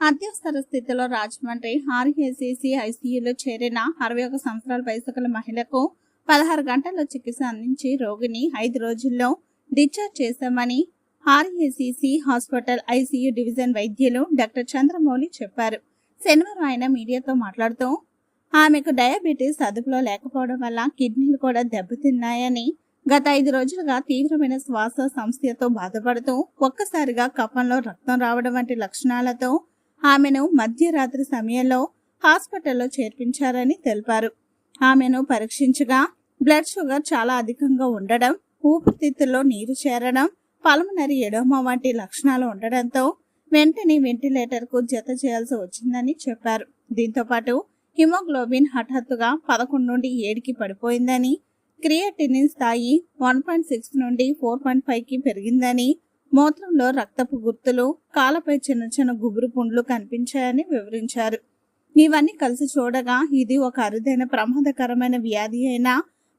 అత్యవసర స్థితిలో రాజమండ్రి ఆర్ఏసీసీ ఐసీయూలో చేరిన అరవై ఒక సంవత్సరాల వయసు గల మహిళకు పదహారు గంటల్లో చికిత్స అందించి రోగిని ఐదు రోజుల్లో డిశ్చార్జ్ చేశామని ఆర్హెసిసి హాస్పిటల్ ఐసీయూ డివిజన్ వైద్యులు డాక్టర్ చంద్రమౌళి చెప్పారు. శనివారం ఆయన మీడియాతో మాట్లాడుతూ ఆమెకు డయాబెటీస్ అదుపులో లేకపోవడం వల్ల కిడ్నీలు కూడా దెబ్బతిన్నాయని గత ఐదు రోజులుగా తీవ్రమైన శ్వాస సమస్యతో బాధపడుతూ ఒక్కసారిగా కఫంలో రక్తం రావడం వంటి లక్షణాలతో ఆమెను మధ్యరాత్రి సమయంలో హాస్పిటల్లో చేర్పించారని తెలిపారు. ఆమెను పరీక్షించగా బ్లడ్ షుగర్ చాలా అధికంగా ఉండడం ఊపిరితిత్తుల్లో నీరు చేరడం పల్మనరీ ఎడోమా వంటి లక్షణాలు ఉండడంతో వెంటనే వెంటిలేటర్కు జత చేయాల్సి వచ్చిందని చెప్పారు. దీంతో పాటు హిమోగ్లోబిన్ హఠాత్తుగా పదకొండు నుండి ఏడుకి పడిపోయిందని క్రియాటినిన్ స్థాయి వన్ పాయింట్ సిక్స్ నుండి ఫోర్ పాయింట్ ఫైవ్కి పెరిగిందని మూత్రంలో రక్తపు గుర్తులు కాలపై చిన్న చిన్న గుబురు పుండ్లు కనిపించాయని వివరించారు. ఇవన్నీ కలిసి చూడగా ఇది ఒక అరుదైన ప్రమాదకరమైన వ్యాధి అయిన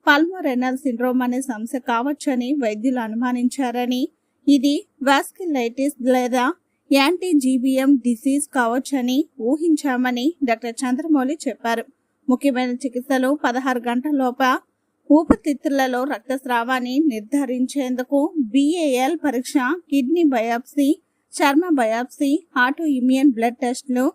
పల్మోరెనల్ సిండ్రోమ్ అనే సమస్య కావచ్చని వైద్యులు అనుమానించారని ఇది వాస్కిలైటిస్ లేదా యాంటీ జీబీఎం డిసీజ్ కావచ్చని ఊహించామని డాక్టర్ చంద్రమౌళి చెప్పారు. ముఖ్యమైన చికిత్సలు పదహారు గంటల లోపల ఊపిరితిత్తులలో రక్తస్రావాన్ని నిర్ధారించేందుకు బిఏఎల్ పరీక్ష కిడ్నీ బయాప్సీ చర్మ బయాప్సీ ఆటో ఇమ్యూన్ బ్లడ్ టెస్టులు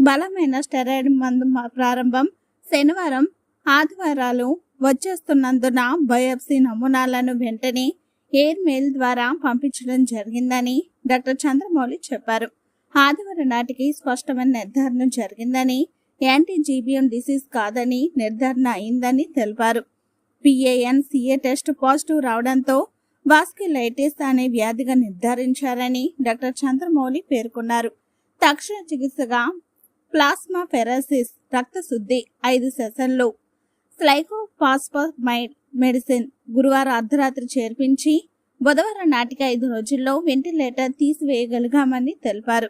బలమైన స్టెరాయిడ్ మందు ప్రారంభం శనివారం ఆదివారాలు వచ్చేస్తున్నందున బయాప్సీ నమూనాలను వెంటనే ఎయిర్ మెయిల్ ద్వారా పంపించడం జరిగిందని డాక్టర్ చంద్రమౌళి చెప్పారు. ఆదివారం నాటికి స్పష్టమైన నిర్ధారణ జరిగిందని యాంటీ జీబీఎం డిసీజ్ కాదని నిర్ధారణ అయిందని తెలిపారు. పిఏఎన్ సిఏ టెస్ట్ పాజిటివ్ రావడంతో వాస్కిలైటిస్ అనే వ్యాధిగా నిర్ధారించారని డాక్టర్ చంద్రమౌళి పేర్కొన్నారు. తక్షణ చికిత్సగా ప్లాస్మా ఫెరాసిస్ రక్త శుద్ధి ఐదు సెషన్లు స్లైకోపాస్పమైడ్ మెడిసిన్ గురువారం అర్ధరాత్రి చేర్పించి బుధవారం నాటికి ఐదు రోజుల్లో వెంటిలేటర్ తీసివేయగలిగామని తెలిపారు.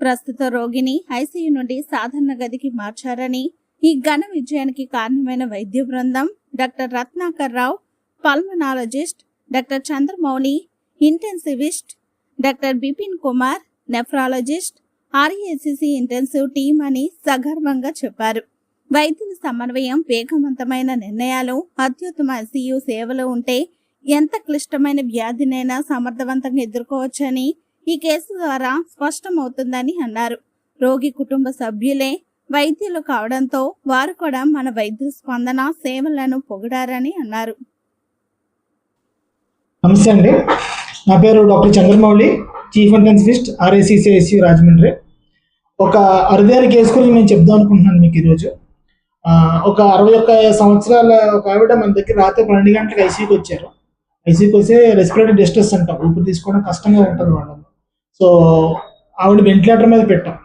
ప్రస్తుత రోగిని ఐసీయూ నుండి సాధారణ గదికి మార్చారని ఈ ఘన విజయానికి కారణమైన వైద్య బృందం doctor Ratnakar Rao pulmonologist doctor Chandramouli intensivist doctor Bipin Kumar nephrologist RACC intensive team అని సగర్వంగా చెప్పారు. వైద్యుల సమన్వయం వేగవంతమైన నిర్ణయాలు అత్యుత్తమ ఐసీయూ సేవలు ఉంటే ఎంత క్లిష్టమైన వ్యాధినైనా సమర్థవంతంగా ఎదుర్కోవచ్చని ఈ కేసు ద్వారా స్పష్టమవుతుందని అన్నారు. రోగి కుటుంబ సభ్యులే వైద్యులు కావడంతో వారు కూడా మన వైద్య స్పందన సేవలను పొగిడారని అన్నారు. నమస్తే అండి. నా పేరు డాక్టర్ చంద్రమౌళి చీఫ్ ఇంటెన్సివిస్ట్ ఆర్ఏసీసీఎస్యు రాజమండ్రి. ఒక అరుదైన కేసు గురించి నేను చెప్దాం అనుకుంటున్నాను మీకు ఈరోజు. ఒక అరవై ఒక్క సంవత్సరాల ఒక ఆవిడ మన దగ్గర రాత్రి పన్నెండు గంటలకు ఐసీకి వచ్చారు. ఐసీకి వస్తే రెస్పిరేటరీ డిస్ట్రెస్ అంటాం ఊపిరి తీసుకోవడం కష్టంగా ఉంటుంది వాళ్ళని సో ఆవిడ వెంటిలేటర్ మీద పెట్టాం.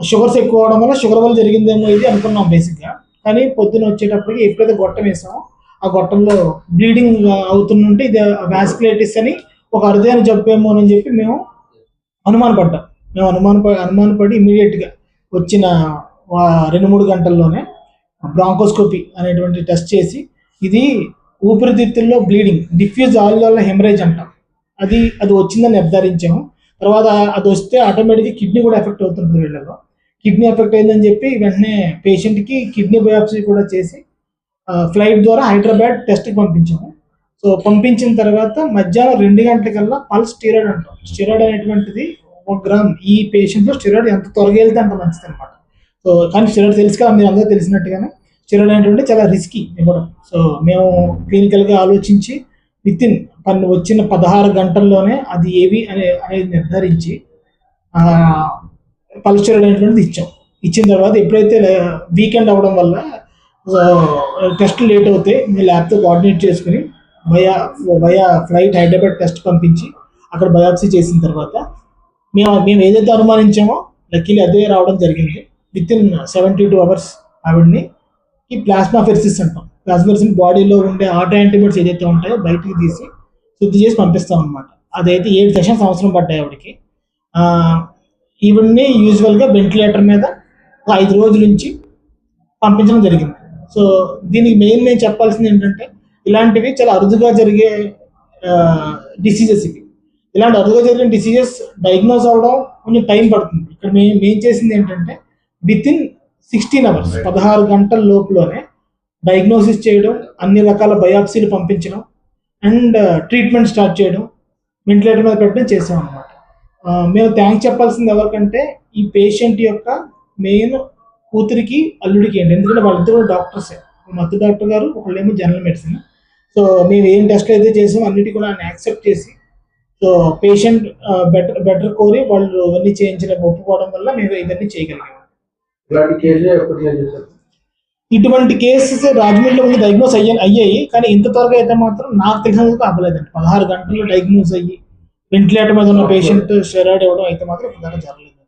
షుగర్స్ ఎక్కువ అవడం వల్ల షుగర్ వల్ల జరిగిందేమో ఇది అనుకున్నాం బేసిక్గా కానీ పొద్దున వచ్చేటప్పటికి ఎప్పుడైతే గొట్టం వేసామో ఆ గొట్టంలో బ్లీడింగ్ అవుతుంటే ఇది వ్యాస్కులైటిస్ అని ఒక అరుదైన జబ్బేమో అని చెప్పి మేము అనుమానపడ్డాం. మేము అనుమాన అనుమానపడి ఇమీడియట్గా వచ్చిన రెండు మూడు గంటల్లోనే బ్రాంకోస్కోపీ అనేటువంటి టెస్ట్ చేసి ఇది ఊపిరితిత్తుల్లో బ్లీడింగ్ డిఫ్యూజ్ ఆయిల్ వల్ల హెమరేజ్ అంటాం. అది అది వచ్చిందని నిర్ధారించాము. తర్వాత అది వస్తే ఆటోమేటిక్గా కిడ్నీ కూడా ఎఫెక్ట్ అవుతుంటుంది వీళ్ళలో కిడ్నీ ఎఫెక్ట్ అయిందని చెప్పి వెంటనే పేషెంట్కి కిడ్నీ బయాప్సీ కూడా చేసి ఫ్లైట్ ద్వారా హైదరాబాద్ టెస్ట్కి పంపించాము. సో పంపించిన తర్వాత మధ్యాహ్నం రెండు గంటలకల్లా పల్స్ స్టీరాయిడ్ అంటాం. స్టీరాయిడ్ అనేటువంటిది ఒక గ్రామ్. ఈ పేషెంట్లో స్టీరాయిడ్ ఎంత త్వరగా వెళ్తే అంత మంచిది అనమాట సో కానీ స్టీరాయిడ్ తెలుసు కదా మీరు అందరూ తెలిసినట్టుగానే స్టీరాయిడ్ అనేటువంటి చాలా రిస్కీ ఇవ్వడం. సో మేము క్లినికల్గా ఆలోచించి విత్ ఇన్ పన్ను వచ్చిన పదహారు గంటల్లోనే అది ఏవి అనే అనేది నిర్ధారించి పల్చర్ అనేటువంటిది ఇచ్చాం. ఇచ్చిన తర్వాత ఎప్పుడైతే వీకెండ్ అవ్వడం వల్ల టెస్ట్ లేట్ అవుతే మీ ల్యాబ్తో కోఆర్డినేట్ చేసుకుని via via flight Hyderabad test పంపించి అక్కడ బయాప్సీ చేసిన తర్వాత మేము మేము ఏదైతే అనుమానించామో లక్కీలీ అదే రావడం జరిగింది. Within seventy two hours ఆవిడ్ని ఈ ప్లాస్మా ఫెర్సిస్ అంటాం. ప్లాస్మా బాడీలో ఉండే ఆటో యాంటీబాడీస్ ఏదైతే ఉంటాయో బయటికి తీసి శుద్ధి చేసి పంపిస్తాం అనమాట అదైతే ఏడు సెషన్స్ అవసరం పడ్డాయి ఆవిడకి. ఈవిడ్ని యూజువల్గా వెంటిలేటర్ మీద ఒక ఐదు రోజుల నుంచి పంపించడం జరిగింది. సో దీనికి మెయిన్ నేను చెప్పాల్సింది ఏంటంటే ఇలాంటివి చాలా అరుదుగా జరిగే డిసీజెస్ ఇవి. ఇలాంటి అరుదుగా జరిగిన డిసీజెస్ డయాగ్నోస్ అవ్వడం కొంచెం టైం పడుతుంది. ఇక్కడ మేము మేము చేసింది ఏంటంటే విత్ ఇన్ సిక్స్టీన్ అవర్స్ పదహారు గంటల లోపులోనే డయాగ్నోసిస్ చేయడం అన్ని రకాల బయాప్సీలు పంపించడం అండ్ ట్రీట్మెంట్ స్టార్ట్ చేయడం వెంటిలేటర్ మీద పెట్టడం చేసాం అనమాట మేము థ్యాంక్స్ చెప్పాల్సింది ఎవరికంటే ఈ పేషెంట్ యొక్క మెయిన్ కూతురికి అల్లుడికి ఏంటి ఎందుకంటే వాళ్ళిద్దరు డాక్టర్సే మత్తు డాక్టర్ గారు ఒకళ్ళేమో జనరల్ మెడిసిన్ సో మేము ఏం టెస్ట్లు అయితే చేసామో అన్నిటి కూడా ఆయన యాక్సెప్ట్ చేసి సో పేషెంట్ బెటర్ బెటర్ కోరి వాళ్ళు ఇవన్నీ చేయించిన ఒప్పుకోవడం వల్ల మేము ఇవన్నీ చేయగలిగాము ఇలాంటి కేసులు ఎప్పుడు ఇటువంటి కేసెస్ రాజమండ్రిలో ఉండి డయాగ్నోస్ అయ్యాయి అయ్యాయి. కానీ ఇంత త్వరగా అయితే మాత్రం నాకు తెలిసినందుకు అవ్వలేదండి పదహారు గంటల్లో డయాగ్నోస్ అయ్యి వెంటిలేటర్ మీద ఉన్న పేషెంట్ స్టెరాయిడ్ ఇవ్వడం అయితే మాత్రం జరగలేదు.